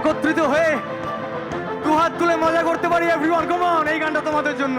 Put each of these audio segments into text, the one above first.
একত্রিত হয়ে দু হাত তুলে মজা করতে পারি এভরিওয়ান কমন এই গানটা তোমাদের জন্য।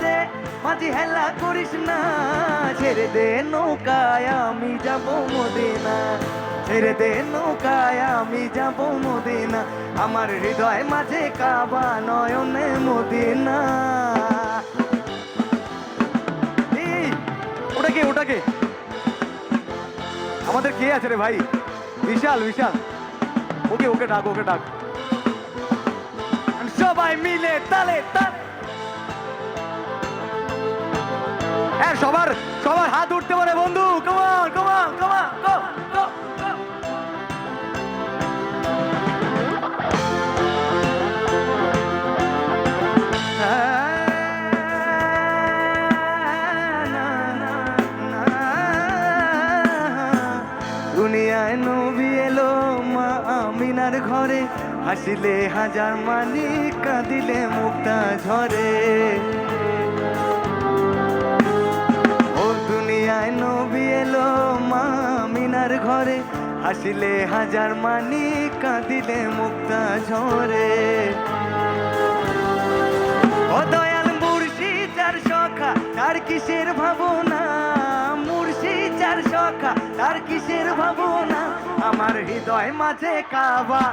দে মাঝি হেলা করিস না। ছেড়ে দে নৌকায় আমি যাব মদিনা। ছেড়ে দে নৌকায় আমি যাব মদিনা। আমার হৃদয় মাঝে কাবা নয়নে মদিনা। এই, ওটা কে ওটা কে আমাদের কে আছে রে ভাই? বিশাল বিশাল। ওকে ওকে ডাক ওকে ডাক। সবাই মিলে তালে তালে। সবার সবার হাত উঠতে পারে, বন্ধু। কমান কমান কমান দুনিয়ায় নবী এলো মা আমিনার ঘরে। হাসিলে হাজার মানি কাঁদিলে মুক্তা ঝরে। ঘরে হাসিলে হাজার মানি, কাঁদিলে মুক্তা ঝরে। ও দয়াল মুর্শি চার সখা, তার কিসের ভাবনা? মুর্শি চার সখা, তার কিসের ভাবনা? আমার হৃদয় মাঝে কাবা।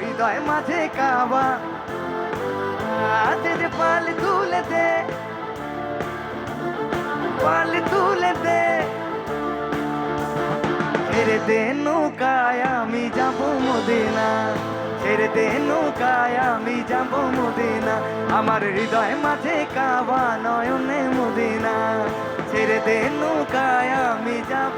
হৃদয় মাঝে কাবা। দে পাল তুলে দে পাল তুলে দে ছেড়ে দে নৌকায় আমি যাব মদিনা। ছেড়ে দে নৌকায় আমি যাব মদিনা। আমার হৃদয় মাঝে কাবা নয়নে মদিনা। ছেড়ে দে নৌকায় আমি যাব